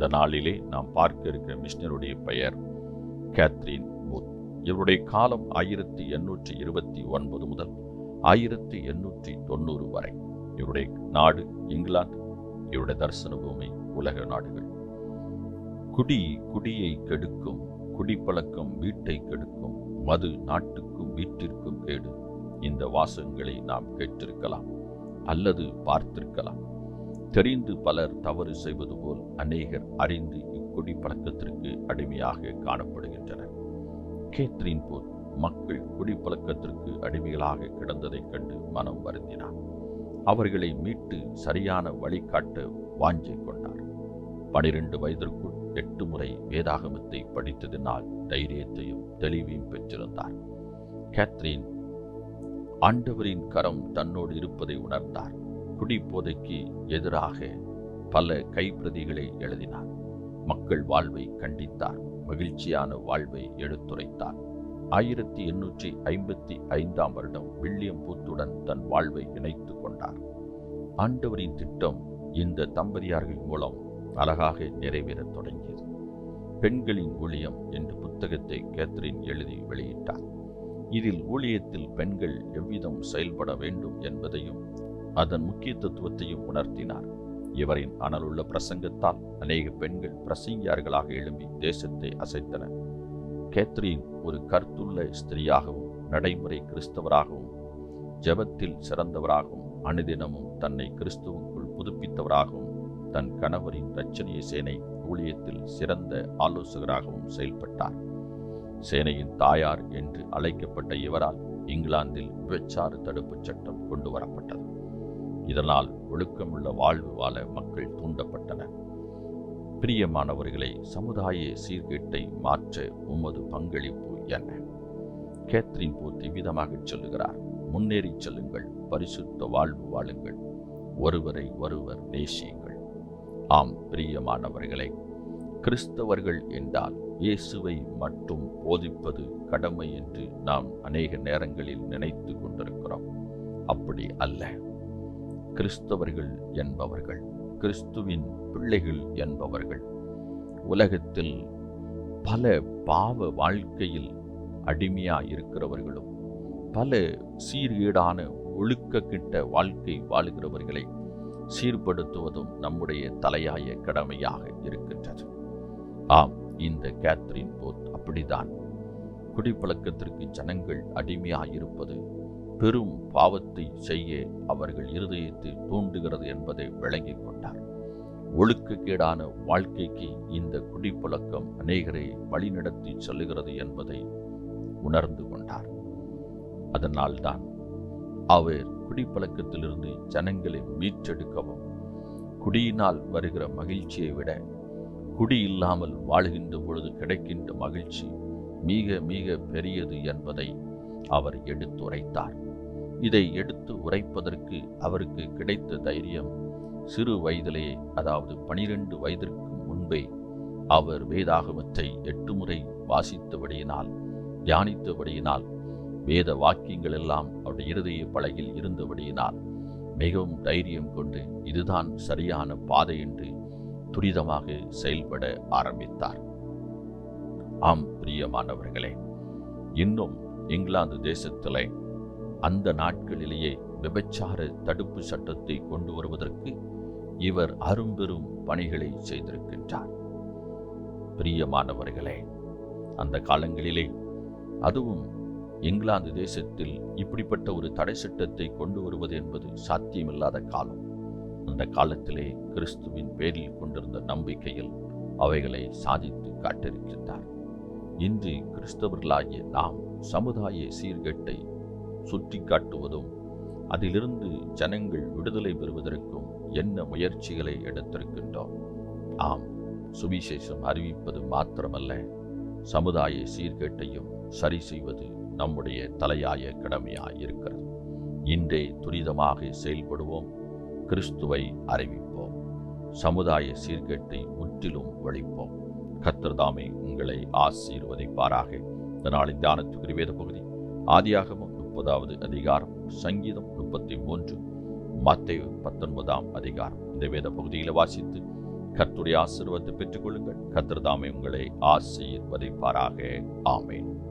இந்த நாளிலே நாம் பார்க்க இருக்கிற மிஷினருடைய பெயர் கேத்ரின் பூத். இவருடைய காலம் ஆயிரத்தி எண்ணூற்றி இருபத்தி ஒன்பது முதல் ஆயிரத்தி எண்ணூற்றி தொண்ணூறு வரை. இவருடைய நாடு இங்கிலாந்து. இவருடைய தரிசன பூமி உலக நாடுகள். குடி குடியை கெடுக்கும் குடிப்பழக்கம் வீட்டை கெடுக்கும் மது நாட்டுக்கும் வீட்டிற்கும் கேடு. இந்த வாசகங்களை நாம் கேட்டிருக்கலாம் அல்லது பார்த்திருக்கலாம். தெரிந்து பலர் தவறு செய்வது போல் அநேகர் அறிந்து இக்குடி பழக்கத்திற்கு அடிமையாக காணப்படுகின்றனர். கேத்ரின் போல் மக்கள் குடிப்பழக்கத்திற்கு அடிமைகளாக கிடந்ததைக் கண்டு மனம் வருந்தினார். அவர்களை மீட்டு சரியான வழிகாட்ட வாஞ்சை கொண்டார். பனிரெண்டு வயதிற்குள் எட்டு முறை வேதாகமத்தை படித்ததினால் தைரியத்தையும் தெளிவையும் பெற்றிருந்தார். கேத்ரின் ஆண்டவரின் கரம் தன்னோடு இருப்பதை உணர்ந்தார். குடிப்போதைக்கு எதிராக பல கைப்பிரதிகளை எழுதினார் மக்கள் வாழ்வை கண்டித்தார். மகிழ்ச்சியான வாழ்வை எடுத்துரைத்தார். ஆயிரத்தி எண்ணூற்றி ஐம்பத்தி ஐந்தாம் வருடம் வில்லியம் பூத்துடன் தன் வாழ்வை இணைத்துக் கொண்டார். ஆண்டவரின் திட்டம் இந்த தம்பதியார்கள் மூலம் அழகாக நிறைவேறத் தொடங்கியது. பெண்களின் ஊழியம் என்ற புத்தகத்தை கேத்ரின் எழுதி வெளியிட்டார். இதில் ஊழியத்தில் பெண்கள் எவ்விதம் செயல்பட வேண்டும் என்பதையும் அதன் முக்கியத்துவத்தையும் உணர்த்தினார். இவரின் அனலுள்ள பிரசங்கத்தால் அநேக பெண்கள் பிரசங்கியார்களாக எழும்பி தேசத்தை அசைத்தனர். கேத்ரீன் ஒரு கருத்துள்ள ஸ்திரீயாகவும் நடைமுறை கிறிஸ்தவராகவும் ஜெபத்தில் சிறந்தவராகவும் அனுதினமும் தன்னை கிறிஸ்துவுக்குள் புதுப்பித்தவராகவும் தன் கணவரின் ரச்சனிய சேனை ஊழியத்தில் சிறந்த ஆலோசகராகவும் செயல்பட்டார். சேனையின் தாயார் என்று அழைக்கப்பட்ட இவரால் இங்கிலாந்தில் விபச்சாறு தடுப்புச் சட்டம் கொண்டு வரப்பட்டது. இதனால் ஒழுக்கமுள்ள வாழ்வு வாழ மக்கள் தூண்டப்பட்டனர். பிரியமானவர்களை சமுதாய சீர்கேட்டை மாற்ற உமது பங்களிப்பு என்ன? கேத்ரின் பூர்த்தி விதமாகச் சொல்லுகிறார். முன்னேறிச் செல்லுங்கள் பரிசுத்த வாழ்வு வாழுங்கள். ஒருவரை ஒருவர் நேசியுங்கள். ஆம் பிரியமானவர்களே கிறிஸ்தவர்கள் என்றால் இயேசுவை மட்டும் போதிப்பது கடமை என்று நாம் அநேக நேரங்களில் நினைத்து கொண்டிருக்கிறோம். அப்படி அல்ல. கிறிஸ்தவர்கள் என்பவர்கள் கிறிஸ்துவின் பிள்ளைகள் என்பவர்கள். உலகத்தில் பல பாவ வாழ்க்கையில் அடிமையா இருக்கிறவர்களும் பல சீர்கேடான ஒழுக்கக்கிட்ட வாழ்க்கை வாழுகிறவர்களை சீர்படுத்துவதும் நம்முடைய தலையாய கடமையாக இருக்கின்றது. ஆம் இந்த கேத்ரின் போத் அப்படிதான் குடிப்பழக்கத்திற்கு ஜனங்கள் அடிமையாயிருப்பது பெரும் பாவத்தை செய்ய அவர்கள் இருதயத்தை தூண்டுகிறது என்பதை விளங்கிக் கொண்டார். ஒழுக்கக்கேடான வாழ்க்கைக்கு இந்த குடிப்பழக்கம் அநேகரை வழிநடத்தி செல்லுகிறது என்பதை உணர்ந்து கொண்டார். அதனால்தான் அவர் குடிப்பழக்கத்திலிருந்து ஜனங்களை மீட்டெடுக்கவும் குடியினால் வருகிற மகிழ்ச்சியை விட குடி இல்லாமல் வாழுகின்ற பொழுது கிடைக்கின்ற மகிழ்ச்சி மிக மிக பெரியது என்பதை அவர் எடுத்துரைத்தார். இதை எடுத்து உரைப்பதற்கு அவருக்கு கிடைத்த தைரியம் சிறு வயதிலேயே அதாவது பனிரெண்டு வயதிற்கு முன்பே அவர் வேதாகமத்தை எட்டு முறை வாசித்தபடியினால் தியானித்தபடியினால் வேத வாக்கியங்கள் எல்லாம் அவருடைய இருதய பலகில் இருந்தபடியினால் மிகவும் தைரியம் கொண்டு இதுதான் சரியான பாதை என்று துரிதமாக செயல்பட ஆரம்பித்தார். ஆம் பிரியமானவர்களே இன்னும் இங்கிலாந்து தேசத்திலே அந்த நாட்களிலேயே விபச்சார தடுப்பு சட்டத்தை கொண்டு வருவதற்கு இவர் அரும்பெரும் பணிகளை செய்திருக்கின்றார். பிரியமானவர்களே அந்த காலங்களிலே அதுவும் இங்கிலாந்து தேசத்தில் இப்படிப்பட்ட ஒரு தடை சட்டத்தை கொண்டு வருவது என்பது சாத்தியமில்லாத காலம். அந்த காலத்திலே கிறிஸ்துவின் பேரில் கொண்டிருந்த நம்பிக்கையில் அவைகளை சாதித்து காட்டிருக்கின்றார் இன்று கிறிஸ்தவர்களாகிய நாம் சமுதாய சீர்கேட்டை சுற்றி காட்டுவதும் அதிலிருந்து ஜனங்கள் விடுதலை பெறுவதற்கும் என்ன முயற்சிகளை எடுத்திருக்கின்றோம்? ஆம் சுவிசேஷம் அறிவிப்பது மாத்திரமல்ல. சமுதாய சீர்கேட்டையும் சரி செய்வது நம்முடைய தலையாய கடமையாய் இருக்கிறது இன்றே துரிதமாக செயல்படுவோம் கிறிஸ்துவை அறிவிப்போம். சமுதாய சீர்கேட்டை முற்றிலும் ஒழிப்போம். கத்திரதாமே உங்களை ஆசீர்வதிப்பாராக. இந்த நாளின் தியானத்துக்குரிய வேத பகுதி. ஆதியாகவும் முப்பதாவது அதிகாரம் சங்கீதம் முப்பத்தி மூன்று மத்தேயு பத்தொன்பதாம் அதிகாரம். இந்த வேத பகுதியில் வாசித்து கர்த்துடைய ஆசீர்வாதத்தை பெற்றுக்கொள்ளுங்கள். கத்திரதாமே உங்களை ஆசீர்வதிப்பாராக. ஆமேன்.